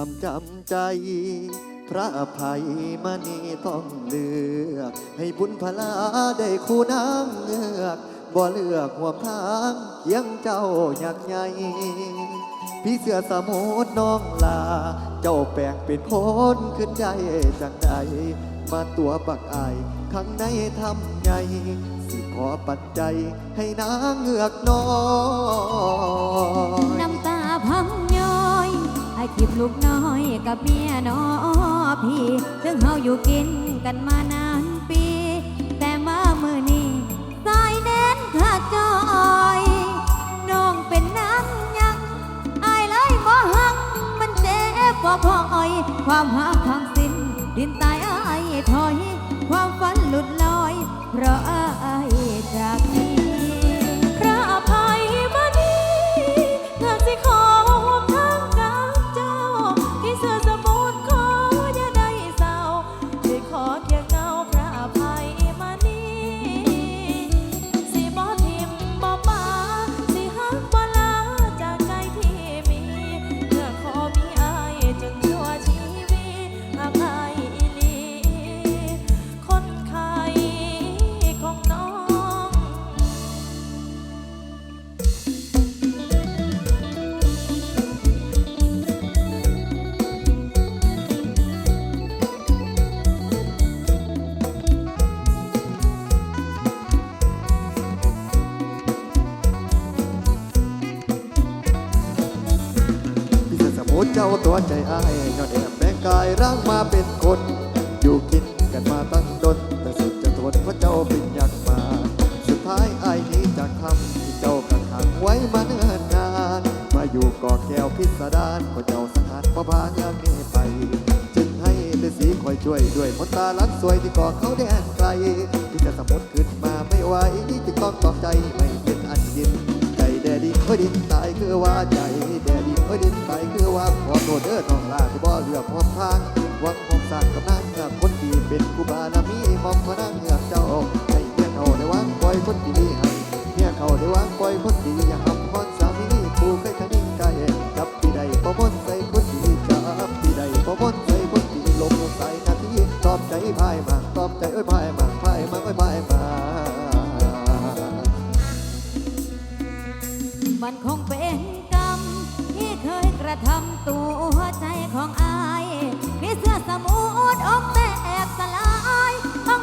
ต้องจำใจ พระอภัยมณีต้องเลือก ให้บุญพลาได้คู่นางเงือกบ่เลือกหัวทางเคียงเจ้าอยากใหญ่พี่เสือสมุทรน้องลา เจ้าแปลงเป็นคนขึ้นใจจังใดมาตัวบักอายข้างในทำไงสิขอปัจจัยให้นางเงือกน้อย ให้คิดลูกน้อยกับเมียน้อพี่ถึงเฮาอยู่กินกันมานานปี แต่มามือนี้สายเน้นขาดจอยน้องเป็นน้ำยังอายเลยบ่หังมันเจ็บบ่พอยความหัก จ้าตัวใจอายยอดแอบแปลงกายร่างมาเป็นคน อยู่กินกันมาตั้งดนแต่สุดจะทนเพราะเจ้าเป็นอยากมา สุดท้ายอายนี้จากคำที่เจ้ากักขังไว้มาเนิ่นนาน มาอยู่กอแก้วพิสดารก็เจ้าสังหารพระพาเรื่องนี้ไป จึงให้ฤาษีคอยช่วยด้วยมนตาลักสวยที่ก่อเขาแดนไกล ที่จะสมุดขึ้นมาไม่ไหวจึงต้องตอบใจไม่เป็นอันยิน ใจแดดินโอ้ยดินตายคือว่าใจแดดินโอ้ยดิน คือว่าขอโทษเด้อน้องลาที่บ่เลือกหอมทางหวังหอมสร้างกับนางเงือกคนดีเป็นกูบานามีมอมพนางเงือกเจ้าให้เมียเขาได้วางปล่อยคนดีให้เมียเขาได้วางปล่อยคนดีอย่าหักคอนสามีผู้เคยคนิ่งไกลจับที่ใดประมนใส่คนดีจับที่ใดประมนใส่คนดีลงใส่นาทีตอบใจพายมาตอบใจเอ้ยพายมาพายมาเอ้ยพายมามันคงเป็น คยกระทำตัวใจของอาย มีเสื้อสมูทอกแตกสลาย ต้อง